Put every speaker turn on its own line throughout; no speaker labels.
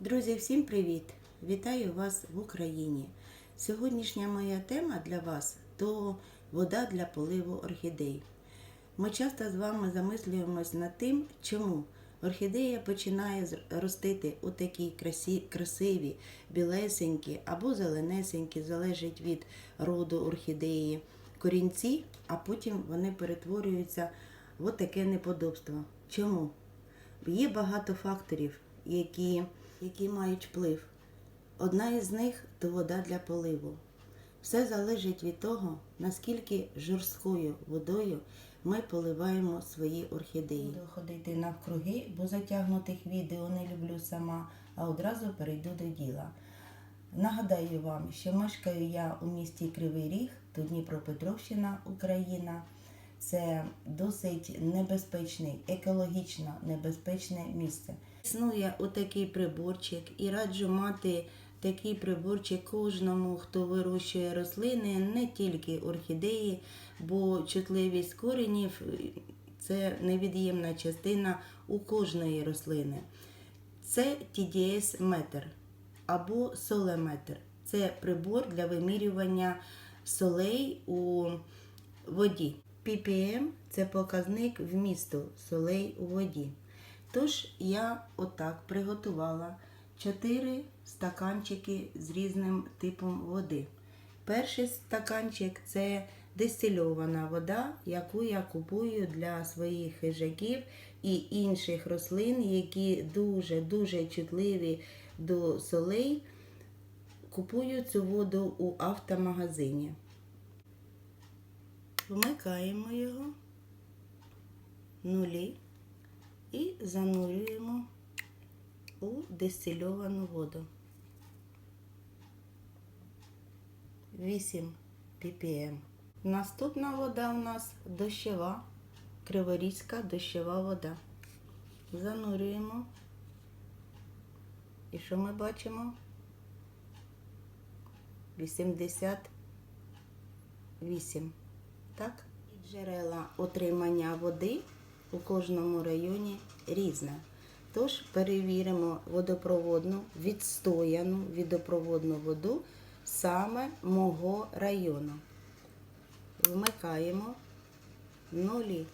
Друзі, всім привіт! Вітаю вас в Україні. Сьогоднішня моя тема для вас то вода для поливу орхідей. Ми часто з вами замислюємось над тим, чому орхідея починає ростити у такі красиві, білесенькі або зеленесенькі, залежить від роду орхідеї, корінці, а потім вони перетворюються в таке неподобство. Чому? Є багато факторів, які, які мають вплив. Одна із них то вода для поливу. Все залежить від того, наскільки жорсткою водою ми поливаємо свої орхідеї. Буду ходити навкруги, бо затягнутих відео не люблю сама, а одразу перейду до діла. Нагадаю вам, що мешкаю я у місті Кривий Ріг, то Дніпропетровщина, Україна. Це досить небезпечне, екологічно небезпечне місце. Існує отакий приборчик і раджу мати такий приборчик кожному, хто вирощує рослини, не тільки орхідеї, бо чутливість коренів це невід'ємна частина у кожної рослини. Це TDS метр або солеметр. Це прибор для вимірювання солей у воді. Ppm – це показник вмісту солей у воді. Тож я отак приготувала 4 стаканчики з різним типом води. Перший стаканчик це дистильована вода, яку я купую для своїх хижаків і інших рослин, які дуже-дуже чутливі до солей. Купую цю воду у автомагазині. Вмикаємо його нулі і занурюємо у дистильовану воду. 8 ppm. Наступна вода у нас дощова, криворізька дощова вода. Занурюємо. І що ми бачимо? 88. Так? І Джерела отримання води у кожному районі різне. Тож перевіримо водопроводну, відстояну водопроводну воду саме мого району. Вмикаємо нулі,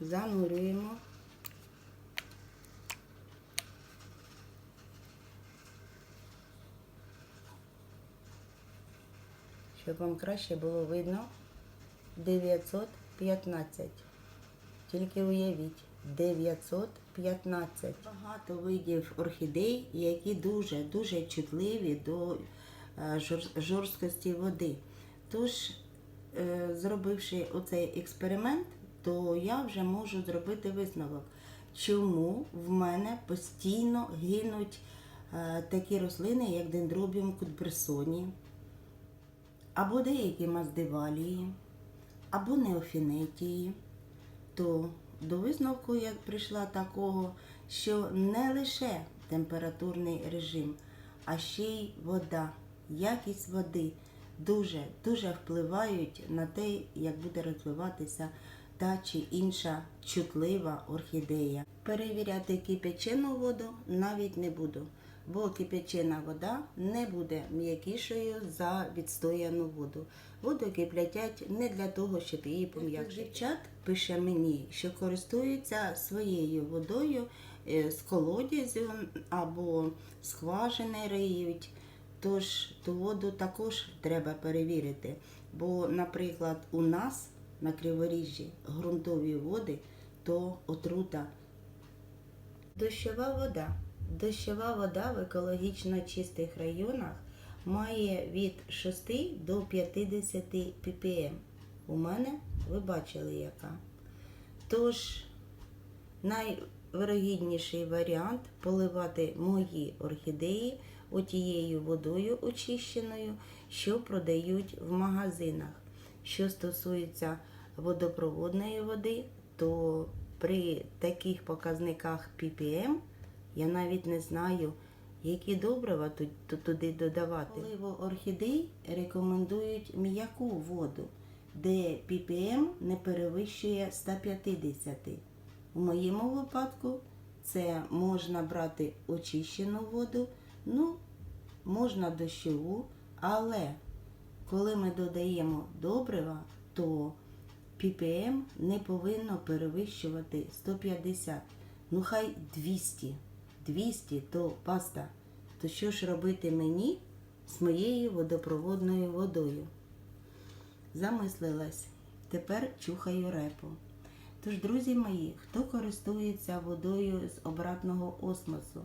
занурюємо. Щоб вам краще було видно 915. Тільки уявіть, 915. Багато видів орхідей, які дуже-дуже чутливі до е, жорсткості води. Тож, е, зробивши оцей експеримент, то я вже можу зробити висновок, чому в мене постійно гинуть е, такі рослини, як дендробіум кутберсоні, або деякі маздивалії, або неофінетії, то до висновку я прийшла такого, що не лише температурний режим, а ще й вода, якість води дуже дуже впливають на те, як буде розвиватися та чи інша чутлива орхідея. Перевіряти кипячену воду навіть не буду, бо кипячена вода не буде м'якішою за відстояну воду. Воду киплятять не для того, щоб її пом'якшити. Дівчат пише мені, що користуються своєю водою е, з колодязю або скважини риють. Тож ту воду також треба перевірити. Бо, наприклад, у нас на Криворіжжі ґрунтові води то отрута. Дощова вода. Дощова вода в екологічно чистих районах має від 6 до 50 ppm. У мене ви бачили яка. Тож найвирогідніший варіант поливати мої орхідеї отією водою очищеною, що продають в магазинах. Що стосується водопроводної води, то при таких показниках ppm я навіть не знаю, які добрива туди додавати. Поливу орхідей рекомендують м'яку воду, де ppm не перевищує 150. У моєму випадку Це можна брати очищену воду, ну, можна дощову, але коли ми додаємо добрива, то ppm не повинно перевищувати 150, ну хай 200. 200 то паста. То що ж робити мені з моєю водопроводною водою? Замислилась. Тепер чухаю репу. Тож, друзі мої, хто користується водою з обратного осмосу?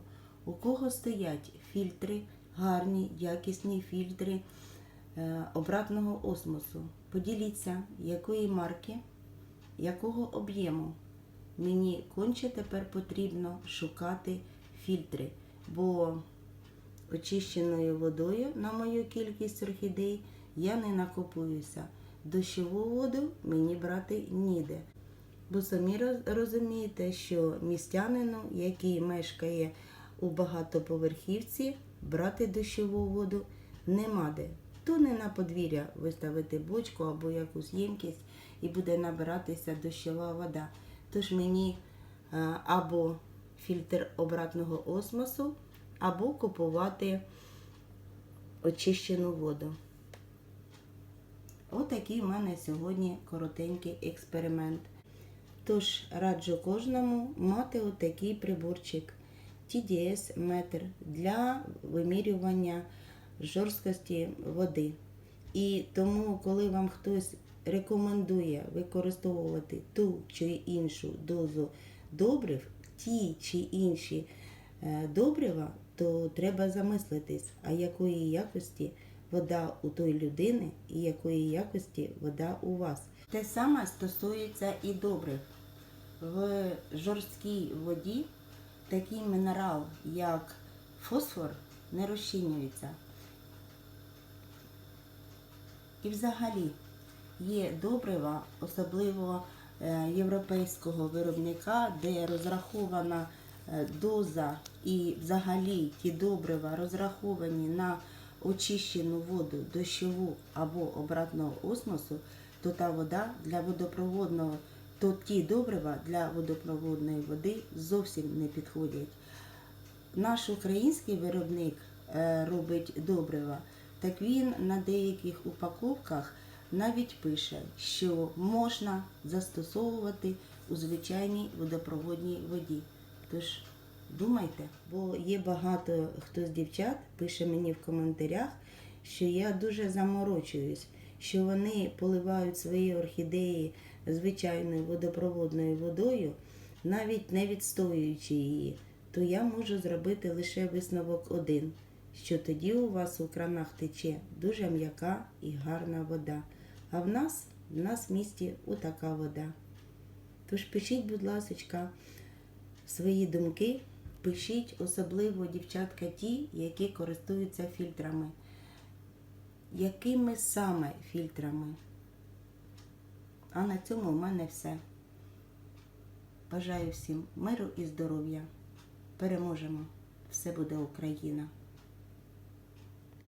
У кого стоять фільтри, гарні, якісні фільтри е, обратного осмосу? Поділіться, якої марки, якого об'єму. Мені конче тепер потрібно шукати фільтри, бо очищеною водою на мою кількість орхідей я не накопуюся. Дощову воду мені брати ніде. Бо самі розумієте, що містянину, який мешкає у багатоповерхівці, брати дощову воду нема де. То не на подвір'я виставити бочку або якусь ємкість і буде набиратися дощова вода. Тож мені е, або фільтр обратного осмосу, або купувати очищену воду. Отакий в мене сьогодні коротенький експеримент. Тож раджу кожному мати отакий приборчик TDS метр для вимірювання жорсткості води. І тому, коли вам хтось рекомендує використовувати ту чи іншу дозу добрив, ті чи інші е, добрива, то треба замислитись, а якої якості вода у той людини і якої якості вода у вас. Те саме стосується і добрив. В жорсткій воді такий мінерал, як фосфор, не розчинюється. І взагалі є добрива, особливо е, європейського виробника, де розрахована е, доза і взагалі ті добрива розраховані на очищену воду дощову або обратного осмосу, то та вода для водопроводного, то ті добрива для водопроводної води зовсім не підходять. Наш український виробник е, робить добрива, так він на деяких упаковках навіть пише, що можна застосовувати у звичайній водопроводній воді. Тож думайте, бо є багато хто з дівчат пише мені в коментарях, що я дуже заморочуюсь, що вони поливають свої орхідеї звичайною водопроводною водою, навіть не відстоюючи її то я можу зробити лише висновок один, що тоді у вас у кранах тече дуже м'яка і гарна вода. А в нас, в нас в місті отака вода. Тож пишіть, будь ласка, свої думки, пишіть особливо дівчатка ті, які користуються фільтрами. Якими саме фільтрами? А на цьому в мене все. Бажаю всім миру і здоров'я. Переможемо. Все буде Україна.